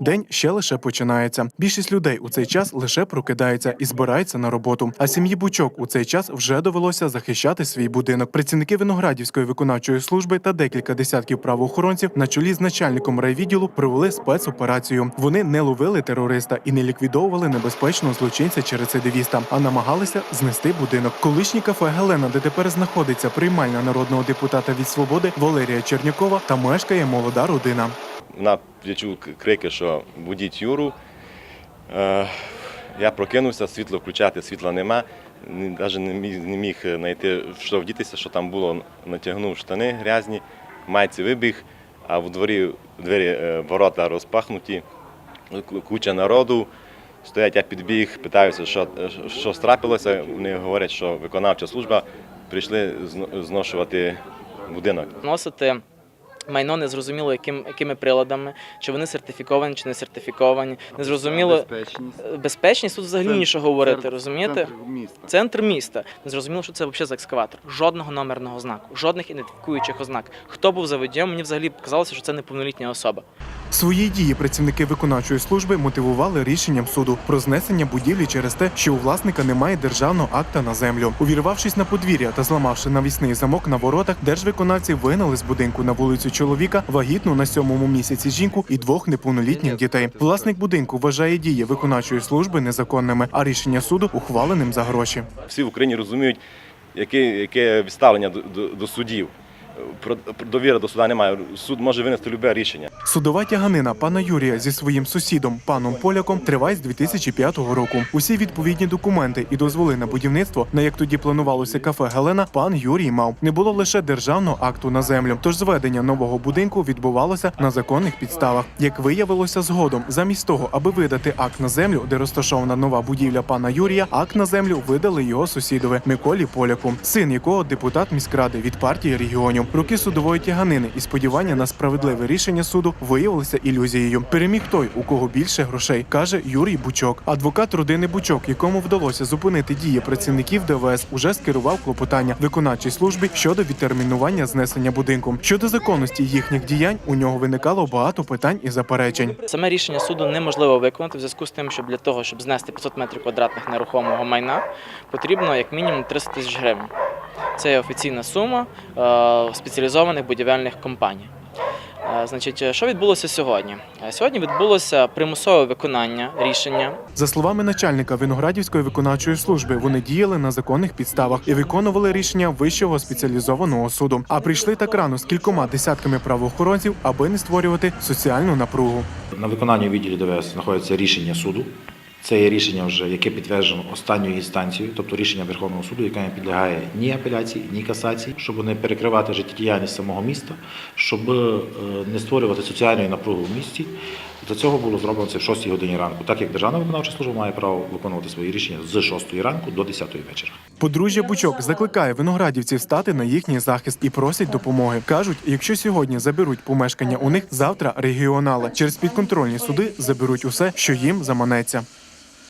День ще лише починається. Більшість людей у цей час лише прокидається і збирається на роботу. А сім'ї Бучок у цей час вже довелося захищати свій будинок. Працівники виноградівської виконавчої служби та декілька десятків правоохоронців на чолі з начальником райвідділу провели спецоперацію. Вони не ловили терориста і не ліквідовували небезпечного злочинця чи рецидивіста, а намагалися знести будинок. Колишнє кафе Гелена, де тепер знаходиться приймальна народного депутата від свободи Валерія Чернякова, та мешкає молода родина. Вона я чув крики, що будіть Юру. Е, я прокинувся, світло включати, світла нема. Навіть не міг, не міг знайти, що вдітися, що там було. Натягнув штани грязні, майці вибіг, а в дворі двері е, ворота розпахнуті, куча народу. Стоять, я підбіг, питаюся, що, що страпилося. Вони говорять, що виконавча служба прийшли зношувати будинок. Вносити майно незрозуміло яким, якими приладами, чи вони сертифіковані, чи не сертифіковані. Незрозуміло Безпечність. Е, безпечність тут взагалі Центр- нічого говорити, центр- розумієте? центр міста. Центр міста. Незрозуміло, що це взагалі за екскаватор. Жодного номерного знаку, жодних ідентифікуючих ознак. Хто був за водієм, мені взагалі показалося, що це неповнолітня особа. Свої дії працівники виконавчої служби мотивували рішенням суду про знесення будівлі через те, що у власника немає державного акта на землю. Увірвавшись на подвір'я та зламавши навісний замок на воротах, держвиконавці вигнали з будинку на вулицю чоловіка, вагітну на сьомому місяці жінку і двох неповнолітніх дітей. Власник будинку вважає дії виконавчої служби незаконними, а рішення суду ухваленим за гроші. всі в Україні розуміють, яке, яке відставлення до, до, до судів. Довіри до суда немає. Суд може винести любе рішення. Судова тяганина пана Юрія зі своїм сусідом паном Поляком триває з 2005 року. Усі відповідні документи і дозволи на будівництво, на як тоді планувалося кафе Гелена, пан Юрій мав. Не було лише державного акту на землю. Тож зведення нового будинку відбувалося на законних підставах. Як виявилося згодом, замість того, аби видати акт на землю, де розташована нова будівля пана Юрія, акт на землю видали його сусідові Миколі Поляку, син якого депутат міськради від партії регіонів. Роки судової тяганини і сподівання на справедливе рішення суду виявилися ілюзією. Переміг той, у кого більше грошей, каже Юрій Бучок. Адвокат родини Бучок, якому вдалося зупинити дії працівників ДВС, уже скерував клопотання виконавчій службі щодо відтермінування знесення будинку. Щодо законності їхніх діянь, у нього виникало багато питань і заперечень. Саме рішення суду неможливо виконати в зв'язку з тим, що для того, щоб знести 500 метрів квадратних нерухомого майна, потрібно як мінімум 300 тисяч гривень. Це є офіційна сума е, спеціалізованих будівельних компаній. Е, Значить, що відбулося сьогодні? Е, Сьогодні відбулося примусове виконання рішення За словами начальника Виноградівської виконавчої служби, вони діяли на законних підставах і виконували рішення вищого спеціалізованого суду. А прийшли так рано з кількома десятками правоохоронців, аби не створювати соціальну напругу. На виконанні у відділі ДВС знаходиться рішення суду. Це є рішення, вже яке підтверджено останньою інстанцією, тобто рішення Верховного суду, яке не підлягає ні апеляції, ні касації, щоб не перекривати життєдіяльність самого міста, щоб е, не створювати соціальної напруги в місті. Для цього було зроблено це в 6 годині ранку, так як Державна виконавча служба має право виконувати свої рішення з 6 ранку до 10 вечора. Подружжя Бучок закликає виноградівців стати на їхній захист і просять допомоги. кажуть, якщо сьогодні заберуть помешкання у них, завтра регіонали через підконтрольні суди заберуть усе, що їм заманеться.